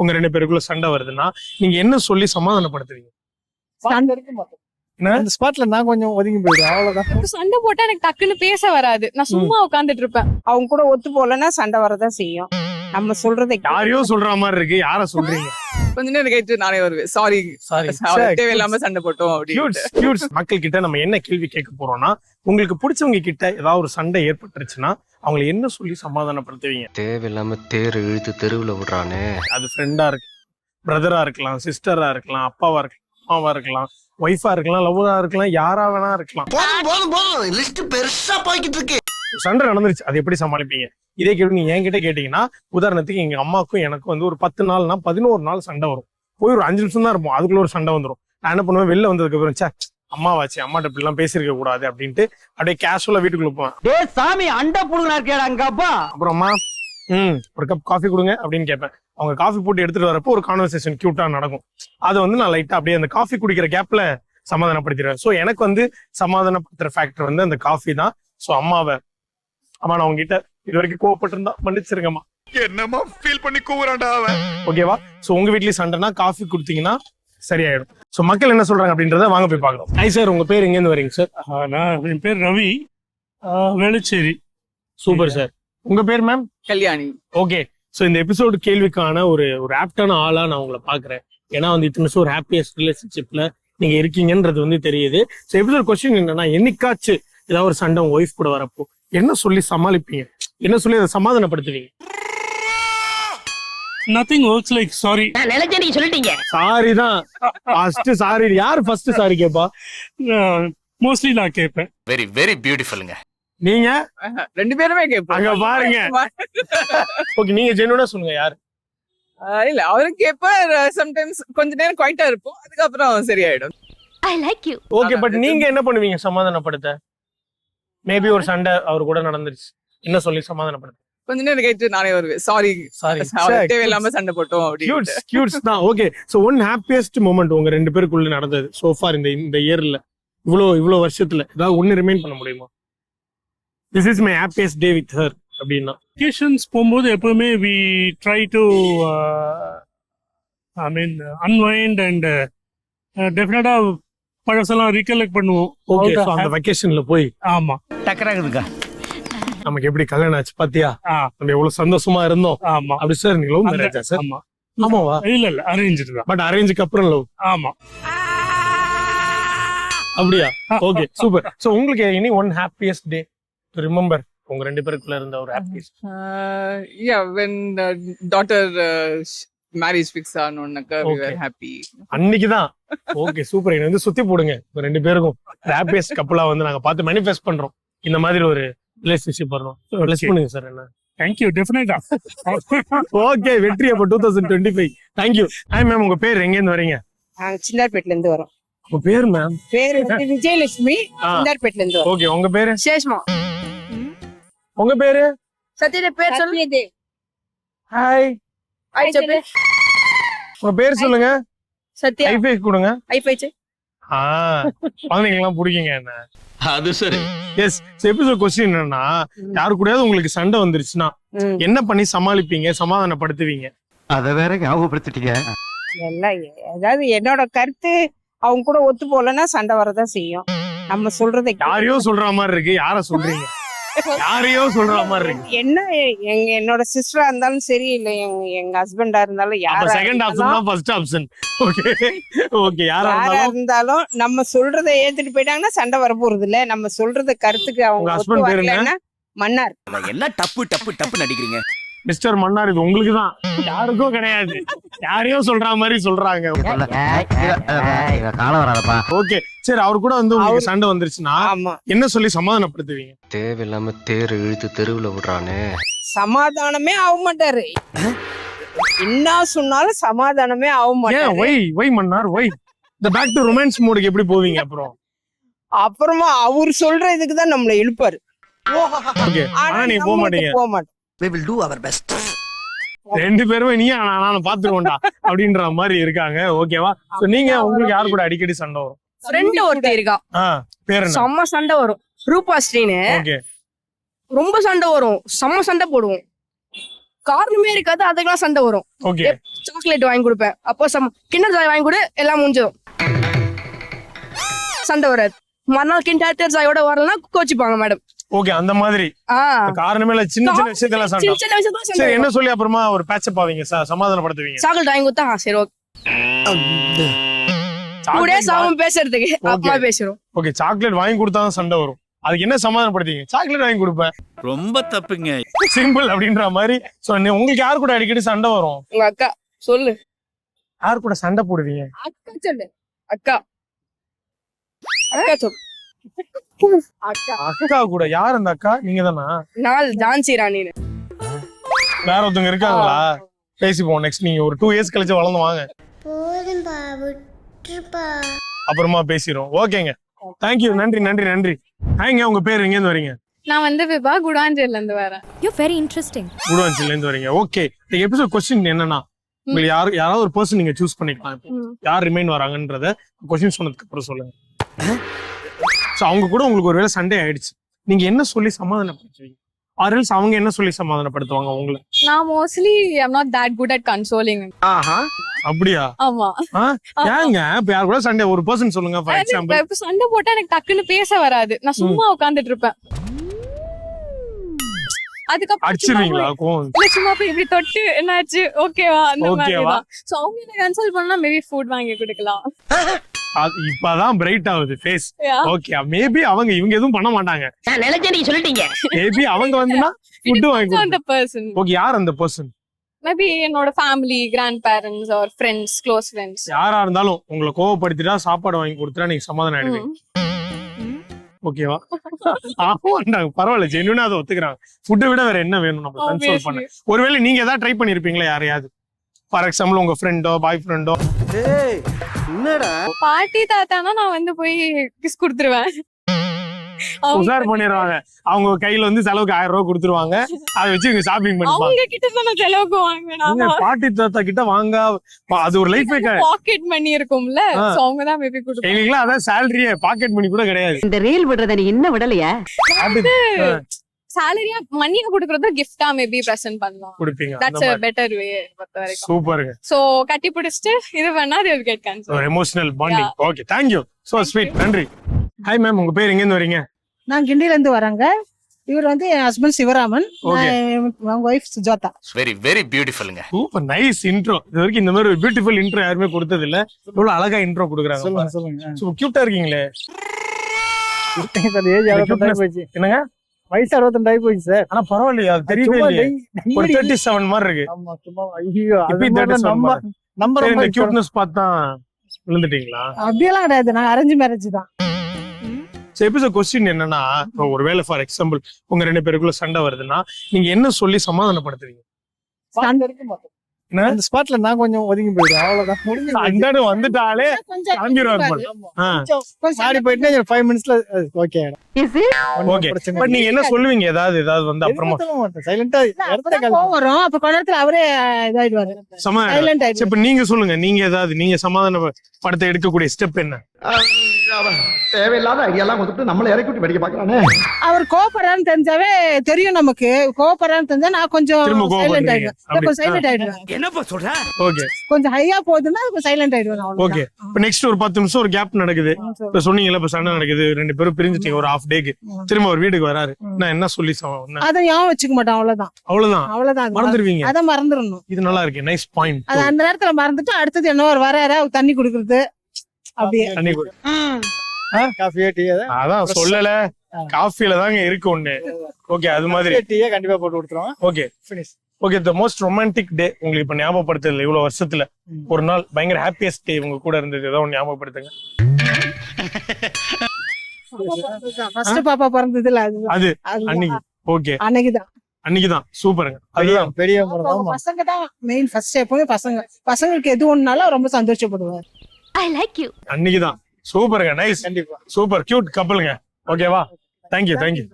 உங்க ரெண்டு பேருக்குள்ள சண்டை வருதுன்னா நீங்க என்ன சொல்லி சமாதானப்படுத்துவீங்க? அந்த ஸ்பாட்ல நான் கொஞ்சம் ஒதுங்கி போயிடுவேன் அவ்வளவுதான். சண்டை போட்டா எனக்கு டக்குன்னு பேச வராது. நான் சும்மா உட்காந்துட்டு இருப்பேன். அவங்க கூட ஒத்து போலன்னா சண்டை வரதான் செய்யும். நம்ம சொல்றதை யாரையோ சொல்ற மாதிரி இருக்கு. யார சொல்றீங்க? கொஞ்ச நேரம் கழிச்சு நானே வருவேன். சாரி சாரி தேவையில்லாம சண்டை போட்டோம் அப்படின்னு. மக்கள் கிட்ட நம்ம என்ன கேள்வி கேட்க போறோம்னா உங்களுக்கு பிடிச்சவங்க கிட்ட ஏதாவது ஒரு சண்டை ஏற்பட்டுருச்சுன்னா அவங்களை என்ன சொல்லி சமாதானப்படுத்துவீங்க? தேவையில்லாம தேர் இழுத்து தெருவுல விடுறானே. அது ஃப்ரெண்டா இருக்கு பிரதரா இருக்கலாம் சிஸ்டரா இருக்கலாம் அப்பாவா இருக்கலாம் அம்மாவா இருக்கலாம் ஒய்ஃபா இருக்கலாம் லவ்வரா இருக்கலாம் யாரா வேணா இருக்கலாம். போதும் போதும் போதும். லிஸ்ட் பெருசா போய்கிட்டு இருக்கு. சண்டை நடந்துருச்சு. அது எப்படி சமாளிப்பீங்க? இதே கேள்வி நீங்க என்கிட்ட கேட்டீங்கன்னா உதாரணத்துக்கு எங்க அம்மாக்கும் எனக்கு வந்து ஒரு பத்து நாள்னா பதினோரு நாள் சண்டை வரும். போய் ஒரு அஞ்சு நிமிஷம் தான் இருப்போம். அதுக்குள்ள ஒரு சண்டை வந்துரும். நான் என்ன பண்ணுவேன்? வெளில வந்ததுக்கு அப்புறம் ச்சே அம்மாவாச்சு அம்மாட்ட இப்படி எல்லாம் பேசியிருக்க கூடாது அப்படின்ட்டு அப்படியே கேஷுவலா வீட்டுக்குள்ள போவேன். டே சாமி அண்ட புடுங்கனா இருக்கேடா அங்க அப்பா? அப்புறம் அம்மா ம் ஒரு கப் காஃபி கொடுங்க அப்படின்னு கேட்பேன். அவங்க காஃபி போட்டு எடுத்துட்டு வரப்போ ஒரு கான்வர்சேஷன் கியூட்டா நடக்கும். அதை வந்து நான் லைட்டா அப்படியே அந்த காஃபி குடிக்கிற கேப்ல சமாதானப்படுத்திடுவேன். ஸோ எனக்கு வந்து சமாதானப்படுத்துற ஃபேக்டர் வந்து அந்த காஃபி தான். ஸோ அம்மாவை அம்மா நான் உங்ககிட்ட இது வரைக்கும் கோவப்பட்டிருந்தா மன்னிச்சிருங்கம்மா. என்னமா ஃபீல் பண்ணி கூவுறான்டா அவன். ஓகேவா ஸோ உங்க வீட்லயும் சண்டைனா காஃபி கொடுத்தீங்கன்னா சரியாயிடும். ஸோ மக்கள் என்ன சொல்றாங்க அப்படின்றத வாங்க போய் பார்க்கலாம் ஐ சார் உங்க பேர் எங்கேருந்து வரீங்க சார் நான் என் பேர் Ravi. Ah Velachery super sir உங்க பேர் மேம் கல்யாணி. ஓகே ஸோ இந்த எபிசோடு கேள்விக்கான ஒரு ஒரு ஆப்டான ஆளா நான் உங்களை பாக்குறேன் ஏன்னா வந்து இத்தனை ஒரு ஹாப்பியஸ்ட் ரிலேஷன்ஷிப்ல நீங்க இருக்கீங்கன்றது வந்து தெரியுது. ஸோ எபிசோட் கொஸ்டின் என்னன்னா என்னைக்காச்சு ஏதாவது ஒரு சண்டை உங்க ஒய்ஃப் கூட வரப்போ என்ன சொல்லி சமாளிப்பீங்க? என்ன சொல்லி அதை சமாதானப்படுத்துவீங்க? நத்திங் ஒர்க்ஸ் லைக் சாரி நான் நினைச்ச நீங்க சொல்லிட்டீங்க. சாரி தான். ஃபர்ஸ்ட் சாரி யார் ஃபர்ஸ்ட் சாரி கேப்பா? மோஸ்ட்லி நான் கேட்பேன் வெரி வெரி பியூட்டிஃபுல்லுங்க நீங்க? ரெண்டு பேருமே கேட்போம் அங்க பாருங்க. ஓகே நீங்க ஜெனுவனா சொல்லுங்க யார்? இல்ல அவரும் கேட்பார் சம்டைம்ஸ் கொஞ்ச நேரம் குவைட்டா இருப்போம். அதுக்கப்புறம் சரியாயிடும். I like you okay but நீங்க என்ன பண்ணுவீங்க சமாதானப்படுத்த? மேபி ஒரு சண்டை அவர் கூட நடந்துருச்சு. என்ன சொல்லி சமாதானப்படுத்த? கொஞ்ச நேரம் கழிச்சு நானே வருவேன் சாரி சாரி தேவையில்லாம சண்டை போட்டோம் அப்படின்னு கியூட்ஸ் கியூட்ஸ் தான் okay so one happiest moment உங்க ரெண்டு பேருக்குள்ள நடந்தது சோ ஃபார் இந்த இந்த இயர்ல இவ்வளோ இவ்வளோ வருஷத்துல ஏதாவது ஒன்னு ரிமைன் பண்ண முடியுமா? This is my happiest day with her அப்படின்னா. வெக்கேஷன்ஸ் போகும்போது எப்பவுமே we try to I mean unwind and டெஃபினட்டா பழசெல்லாம் ரீகலெக்ட் பண்ணுவோம். ஓகே அந்த வெக்கேஷன்ல போய் ஆமா. டக்கராகுதுக்கா நமக்கு எப்படி கல்யாணம் ஆச்சு பாத்தியா. நம்ம எவ்வளவு சந்தோஷமா இருந்தோம். ஆமா. அப்படி சார் நீங்க லவ் மேரேஜா சார் ஆமா. ஆமாவா? இல்ல இல்ல அரேஞ்சு தான். பட் அரேஞ்சுக்கு அப்புறம் லவ் ஆமா. அப்படியா? ஓகே சூப்பர் சோ உங்களுக்கு any one happiest day to remember உங்க ரெண்டு பேருக்குள்ள இருந்த ஒரு happiest yeah when daughter marriage fix ஆனோன்னாக்கா we Okay. Are happy அன்னைக்குதான். ஓகே சூப்பர் என்ன வந்து சுத்தி போடுங்க. ரெண்டு பேருக்கும். ஹாப்பியஸ்ட் கப்பலா வந்து நாங்க பார்த்து மேனிஃபெஸ்ட் பண்றோம். இந்த மாதிரி ஒரு ரிலேஷன்ஷிப் வரணும். பிளஸ் பண்ணுங்க சார் என்ன? தேங்க்யூ டெஃபினட்டா ஓகே வெற்றி அப்ப two thousand twenty five thank you hi ma'am உங்க பேர் எங்க இருந்து வரீங்க? சின்னார்பேட்ல இருந்து வரோம். உங்க பேர் மேம் பேரு வந்து விஜயலட்சுமி சின்னார்பேட்ல இருந்து ஓகே உங்க பேரு? விசேஷமா உங்க பேரு? சத்யதே பேர் சொல்லு ஹாய் உங்க பேர் சொல்லுங்க. சத்யா. ஐஃபை கொடுங்க. ஐபைச்சு ஆ குழந்தைங்கலாம் பிடிக்குங்க என்ன? அது சரி. எஸ் எபிசோட் கொஸ்டின் என்னன்னா யாரு கூடயாவது உங்களுக்கு சண்டை வந்துருச்சுன்னா என்ன பண்ணி சமாளிப்பீங்க சமாதானப்படுத்துவீங்க? அத வேற ஞாபகப்படுத்திட்டீங்க. எல்லாம் அதாவது என்னோட கருத்து அவங்க கூட ஒத்து போலன்னா சண்டை வரதான் செய்யும். நம்ம சொல்றதை யாரையோ சொல்ற மாதிரி இருக்கு யார சொல்றீங்க? யாரையோ சொல்ற மாதிரி என்ன எங்க என்னோட சிஸ்டரா இருந்தாலும் சரி இல்ல எங்க எங்க ஹஸ்பண்டா இருந்தாலும் யாரா செகண்ட் ஆப்ஷன் இருந்தாலும் தான் ஃபர்ஸ்ட் ஆப்ஷன் ஓகே ஓகே யாரா இருந்தாலும் இருந்தாலும் நம்ம சொல்றதை ஏத்துட்டு போயிட்டாங்கன்னா சண்டை வர போறது இல்ல. நம்ம சொல்றத கருத்துக்கு அவங்க husband ஒத்து பேரு என்ன? மன்னார். என்ன டப்பு டப்பு டப்பு நடிக்கிறீங்க மிஸ்டர் மன்னார் இது உங்களுக்கு தான் யாருக்கும் கிடையாது. யாரையோ சொல்ற மாதிரி சொல்றாங்க. ஓகே சரி அவர் கூட வந்து உங்களுக்கு சண்டை வந்துருச்சுன்னா ஆமா. என்ன சொல்லி சமாதானப்படுத்துவீங்க? தேவையில்லாம தேர் இழுத்து தெருவுல விடுறானே. சமாதானமே ஆக மாட்டாரு. என்ன சொன்னாலும் சமாதானமே ஆக மாட்டாரு. ஒய் ஒய் மன்னார் ஒய் இந்த பேக் டு ரொமான்ஸ் மோடுக்கு எப்படி போவீங்க அப்புறம்? அப்புறமா அவர் சொல்ற இதுக்கு தான் நம்மள இழுப்பாரு. ஆனா நீங்க போக மாட்டீங்க. போக மாட்டோம். We will do our best. ரெண்டு பேருமே நீ நான் நானும் பாத்துக்கோண்டா அப்படின்ற மாதிரி இருக்காங்க. ஓகேவா சோ நீங்க உங்களுக்கு யார் கூட அடிக்கடி சண்டை வரும்? ஃப்ரெண்ட் ஒருத்தர் இருக்கா. பேர் என்ன? செம்ம சண்டை வரும். ரூபாஸ்ரீன்னு ஓகே ரொம்ப சண்டை வரும். செம்ம சண்டை போடுவோம். காரணமே இருக்காது அதுக்கெல்லாம் சண்டை வரும். ஓகே சாக்லேட் வாங்கி கொடுப்பேன். அப்போ சம் கிண்டர் ஜாய் வாங்கி கொடு எல்லாம் முடிஞ்சிடும். சண்டை வராது. மறுநாள் கிண்டர் ஜாயோட வரலன்னா கோச்சிப்பாங்க மேடம் ஓகே அந்த மாதிரி. ஆ. காரணமே இல்ல சின்ன சின்ன விஷயத்துல சண்டை சரி என்ன வரும். சொல்லி அப்புறமா ஒரு பேட்சப் ஆவீங்க ச- சமாதானப்படுத்துவீங்க? சாக்லேட் வாங்கி கொடுத்தா சரி ஓகே. டூ டேஸ் ஆகும் பேசுறதுக்கு அப்புறமா பேசுறோம் ஓகே சாக்லேட் வாங்கி கொடுத்தா தான் சண்டை வரும். அதுக்கு என்ன சமாதானப்படுத்தீங்க? சாக்லேட் வாங்கி கொடுப்பேன். ரொம்ப தப்புங்க. சிம்பிள் அப்படின்ற மாதிரி. சோ உங்களுக்கு யார் கூட அடிக்கடி சண்டை வரும்? உங்க அக்கா சொல்லு. யார் கூட சண்டை போடுவீங்க? அக்கா சொல்லு. அக்கா. அக்கா சொல்லு. அக்கா. அக்கா கூட. யார் அந்த அக்கா? நீங்க தானா நாள் ஜான்சி ராணின்னு. வேற ஒருத்தவங்க இருக்காங்களா? பேசிப்போம் நெக்ஸ்ட் நீங்க ஒரு டூ இயர்ஸ் கழிச்சு வளர்ந்து வாங்க. போதும்பா விட்டுருப்பா. அப்புறமா பேசிடுவோம். ஓகேங்க. தேங்க்யூ நன்றி நன்றி நன்றி. ஹாய்ங்க உங்க பேர் எங்க இருந்து வரீங்க? நான் வந்து விபா குடாஞ்சேரில இருந்து வரேன். யூ வெரி இன்ட்ரெஸ்டிங் குடுவாஞ்சில இருந்து வரீங்க. ஓகே இந்த எபிசோட் கொஸ்டின் என்னன்னா உங்களுக்கு யாரு யாராவது ஒரு பர்சன் நீங்க சூஸ் பண்ணிக்கலாம். யார் ரிமைன் வராங்கன்றத கொஸ்டின் சொன்னதுக்கு அப்புறம் சொல்லுங்க. சோ அவங்க கூட உங்களுக்கு ஒருவேளை சண்டே ஆயிடுச்சு. நீங்க என்ன சொல்லி சமாதானப்படுத்துவீங்க? ஆர்எல்ஸ் அவங்க என்ன சொல்லி சமாதானப்படுத்துவாங்க உங்களை? நான் mostly I'm not that good at consoling ஆஹா. அப்படியா? ஆமா? ஏங்க இப்ப யார் கூட சண்டே ஒரு பர்சன் சொல்லுங்க ஃபார் எக்ஸாம்பிள் இப்ப சண்டை போட்டா எனக்கு டக்குன்னு பேச வராது. நான் சும்மா உட்கார்ந்துட்டு இருப்பேன். அதுக்கப்புறம் அடிச்சிருவீங்களா? இல்ல சும்மா போய் இப்படி தொட்டு என்னாச்சு? ஓகேவா? அந்த சோ அவங்க என்ன கன்சல்ட் பண்ணா மேபி ஃபுட் வாங்கி கொடுக்கலாம். இப்பதான் பிரைட் ஆகுது ஃபேஸ். ஓகே மேபி அவங்க இவங்க எதுவும் பண்ண மாட்டாங்க. நான் சொல்லிட்டீங்க. மேபி அவங்க வந்துன்னா ஃபுட்டு வாங்கி. அந்த பர்சன் ஓகே யார் அந்த பர்சன் மேபி என்னோட family grandparents or friends close friends யாரா இருந்தாலும் உங்களை கோவப்படுத்திட்டா சாப்பாடு வாங்கி கொடுத்துட்டா நீங்க சமாதானம் ஆயிடுவீங்க. ஓகேவா? ஆமாண்டாங்க பரவாயில்ல ஜென்யூனா அதை ஒத்துக்கிறாங்க ஃபுட்டை விட வேற என்ன வேணும் நம்ம கன்சோல் பண்ண? ஒருவேளை நீங்க ஏதாவது ட்ரை பண்ணிருப்பீங்களா யாரையாவது? ஃபார் எக்ஸாம்பிள் உங்க ஃப்ரெண்டோ பாய் ஃப்ரெண்டோ என்னடா? பாட்டி தாத்தானா நான் வந்து போய் கிஸ் கொடுத்துருவேன். உஷார் பண்ணிடுவாங்க. அவங்க கையில வந்து செலவுக்கு ஆயிரம் ரூபாய் கொடுத்துருவாங்க. அதை வச்சு இவங்க ஷாப்பிங் பண்ணிப்பாங்க அவங்க கிட்ட தான் செலவுக்கு வாங்குவேன் பாட்டி தாத்தா கிட்ட வாங்க அது ஒரு லைஃப் பாக்கெட் மணி இருக்கும்ல. ஆ. சோ அவங்க தான் மேபி கொடுப்பாங்க. எங்களுக்குலாம் அதான் சேலரியே பாக்கெட் மணி கூட கிடையாது. இந்த ரீல் விடுறத நீ இன்னும் விடலையா? சேலரியா மணியா கொடுக்கறத கிஃப்டா மேபி பிரசன்ட் பண்ணலாம். கொடுப்பீங்க தட்ஸ் மாதிரி. பெட்டர் வே பொறுத்த வரைக்கும். சூப்பருங்க. சோ கட்டி பிடிச்சிட்டு இது பண்ணா get cancelled ஒரு emotional bonding okay thank you so sweet நன்றி. ஹாய் மேம் உங்க பேர் எங்க இருந்து வரீங்க? நான் கிண்டில இருந்து வரேங்க. இவர் வந்து என் ஹஸ்பண்ட் சிவராமன். அவங்க ஒய்ஃப் சுஜாதா. வெரி வெரி பியூட்டிஃபுல்லுங்க சூப்பர் நைஸ் இன்ட்ரோ இது வரைக்கும் இந்த மாதிரி ஒரு பியூட்டிஃபுல் இன்ட்ரோ யாருமே கொடுத்தது இல்ல இவ்வளவு அழகா இன்ட்ரோ கொடுக்குறாங்க. சொல்லுங்க சொல்லுங்க. சோ கியூட்டா இருக்கீங்களே. சார் ஏஜ் அறுபத்தெண்டாயிரம் போயிடுச்சு என்னங்க? வயசு அறுபத்தெண்டாயிரம் போயிடுச்சு சார். ஆனா பரவாயில்லையா அது தெரியவே இல்லையே. ஒரு தேர்ட்டி செவன் மாதிரி இருக்கு. ஆமா சும்மா ஐயோ அது இப்பயும் மாதிரி 37 நம்ம. நம்ம இந்த கியூட்னஸ் பார்த்தா விழுந்துட்டீங்களா? அப்படியெல்லாம் கிடையாது. நான் அரேஞ்ச் மேரேஜ் தான். சோ எபிசோட் கொஸ்டின் என்னன்னா ஒருவேளை ஃபார் எக்ஸாம்பிள் உங்க ரெண்டு பேருக்குள்ள சண்டை வருதுன்னா நீங்க என்ன சொல்லி சமாதானப்படுத்துவீங்க? ஸ்பாட்ல? அந்த நான் கொஞ்சம் ஒதுங்கி போயிடுவேன். அவ்வளவுதான். முடிஞ்சு. சண்டைன்னு வந்துட்டாலே கிளம்பிடுவார் போயிட்டு ஃபைவ் மினிட்ஸ்ல ஓகே. பட் நீங்க என்ன சொல்லுவீங்க? ஏதாவது ஏதாவது வந்து அப்புறமா. சைலண்டா வரும். அப்ப அவரே இதாயிடுவாரு. இப்ப நீங்க சொல்லுங்க. நீங்க ஏதாவது நீங்க சமாதான படத்தை எடுக்கக்கூடிய ஸ்டெப் என்ன? தேவையில்லாத ஐடியாலாம் கொடுத்துட்டு நம்மள இறக்கி விட்டு வெடிக்க பாக்குறானே அவர் கோவப்படுறான்னு தெரிஞ்சாவே தெரியும் நமக்கு. கோவப்படுறான்னு தெரிஞ்சா நான் கொஞ்சம் சைலண்ட் ஆயிடுவேன். சைலண்ட் ஆயிடுவேன். என்னப்பா சொல்ற? ஓகே. கொஞ்சம் ஹையா போகுதுன்னா கொஞ்சம் சைலண்ட் ஆயிடுவேன் ஓகே. இப்ப நெக்ஸ்ட் ஒரு பத்து நிமிஷம் ஒரு கேப் நடக்குது. இப்ப சொன்னீங்கல்ல இப்ப சண்டை நடக்குது. ரெண்டு பேரும் பிரிஞ்சுட்டீங்க ஒரு ஹாஃப் டேக்கு திரும்ப ஒரு வீட்டுக்கு வராரு. நான் என்ன சொல்லி? அதை ஞாபகம் வச்சுக்க மாட்டோம் அவ்வளவுதான். அவ்வளவுதான். அவ்வளவுதான். மறந்துடுவீங்க அதை மறந்துடணும். இது நல்லா இருக்கு. நைஸ் பாயிண்ட் அது அந்த நேரத்துல மறந்துட்டு அடுத்தது என்ன ஒரு வராரு அவர் தண்ணி குடுக்கறது. அப்படியே. தண்ணி குடி. காஃபியோ டீ அதான் சொல்லல. காஃபில தாங்க இருக்கு ஒண்ணு. ஓகே அது மாதிரி. டீயே கண்டிப்பா போட்டு கொடுத்துருவோம். Okay. Finish. Okay the most romantic day உங்களுக்கு இப்ப ஞாபகப்படுத்தல இவ்வளவு வருஷத்துல. ஒரு நாள் பயங்கர ஹாப்பியஸ்ட் டே உங்க கூட இருந்தது. ஏதோ ஒண்ணு ஞாபகப்படுத்துங்க. ஃபர்ஸ்ட் பாப்பா பிறந்ததுல அது. அதுதான். அன்னைக்கு. ஓகே. அன்னைக்குதான். அன்னைக்குதான். சூப்பருங்க. அதுதான். பெரிய பசங்க தான் மெயின் ஃபர்ஸ்ட் எப்பவுமே பசங்க. பசங்களுக்கு எது ஒண்ணுனாலும் ரொம்ப சந்தோஷப்படுவார். ஐ லைக் யூ அன்னைக்குதான். சூப்பருங்க நைஸ் கண்டிப்பா. சூப்பர் கியூட் கப்பலுங்க ஓகேவா தேங்க்யூ தேங்க்யூ